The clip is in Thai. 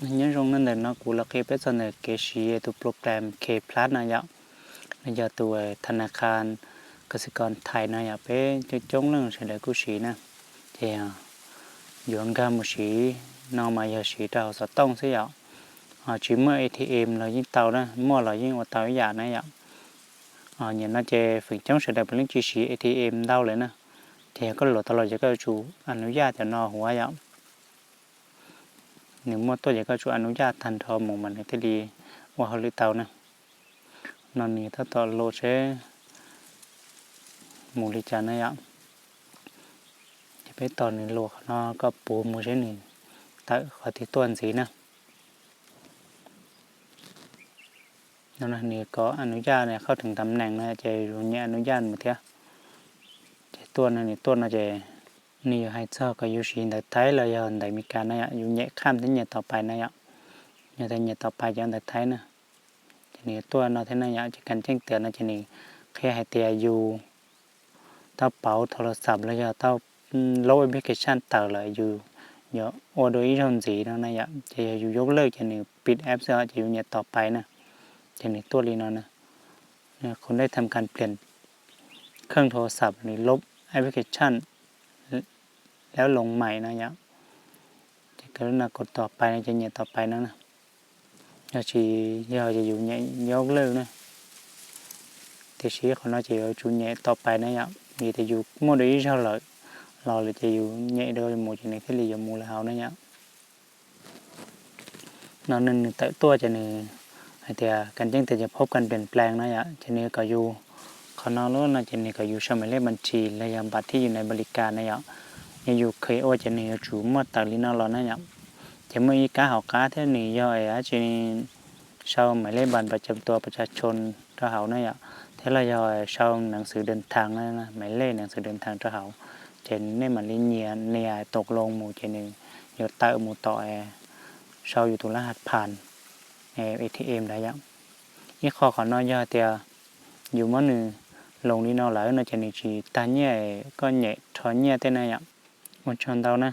nhớ rong nên là nó cũng là cái bây giờ là cái gì tu program K plus này ạ bây giờ tu ธนาคารกสิกรไทยนะอย่าไปจะจงเรื่องเฉลยกุศีนะเจียยวนกามุสีนอมาอย่าสีเราสต้องเสียอ่า chỉ mới ATM là những tàu đó mua là những tàu giả này ạ à nhìn nó chơi phần chống sự đẹp lên chỉ sĩ ATM đâu เลยนะ thì có lộ tàu là cái chủ anh nói ra thì nó hóa ạ nếu mua tôi ก็ช่วยอนุญาตทันทอหมู่มันที่ดีว่าเขาลิเตานะนอนนี่ถ้าต่อโลเชหมูลิจานะยะจะไปตอนนี้โลเขานอก็ปูหมูเชนี่แต่ขอที่ต้นสีนะนั่นนี่ก็อนุญาตเนี่ยเข้าถึงตำแหน่งนะจะรู้เนี่ยอนุญาตมดเถอะจะต้นนั่นนี่ต้นนะจะ นี่ให้เจ้าก็อยู่ชินแต่ไทยเรายังได้มีการนะอยู่เนี่ยข้ามถึงเนี่ยต่อไปนะยะเนี่ยแต่เนี่ยต่อไปยังแต่ไทยนะทีนี้ตัวเราที่นั่นยะจะกันแจ้งเตือนนะทีนี้แค่ให้เตียอยู่ถ้าเป๋าโทรศัพท์แล้วจะต้อโลดแอปพลิเคชันต่างเลยอยู่เดี๋ยโอโดยทนสีนะนะยะจะอยู่ยกเลิกจะนี่ปิดแอปเสียจะอยู่เนี่ยต่อไปนะทีนี้ตัวลีนอนนะเนี่ยคุณได้ทำการเปลี่ยนเครื่องโทรศัพท์หรือลบแอปพลิเคชัน แล้วลงใหม่นะยะจะกรุณากดต่อไปนะจะเหยียดต่อไปนะนะยาชียาจะอยู่ nhẹ ยยกเลิกนะแต่ชีของเราจะอยู่ chủ nhẹ ต่อไปนะยะมีแต่อยู่ mua đấy sao lợi lò là จะอยู่ nhẹ đôi một chuyện này cái lý do mua là hào นะยะนอนหนึ่งแต่ตัวจะนี่ให้แต่กันจึงแต่จะพบกันเปลี่ยนแปลงนะยะจะนี่ก็อยู่ขอนอนรู้นะจะนี่ก็อยู่ชมาเลขบัญชีและยามบัตรที่อยู่ในบริการนะยะ อยู่เ nhà dù khi ô chỉ này chủ mà tạo lý nó lo nó nhở chỉ mới cá học cá thế này do ấy á chỉ sau mà lấy bàn ประจำตัวประชาชนทหารนี่ยเทลย่อยช่อหนังสือเดินทางนั่นนะหมายเลขหนังสือเดินทางทหารเจนในมันลิเนียเนียตกลงหมู่เจนึงยดตาหมู่ต่อแอชาวอยู่ตุลหัดผ่านแอเอทีเอ็มได้ยังยี่ข้อขอน้อยย่อเตียอยู่มอหนึ่งลงนี่นอหลายนอเจนิจีตาเนี่ยก็เนี่ยทอนเนี่ยเต้นนะยัง một tròn tàu nè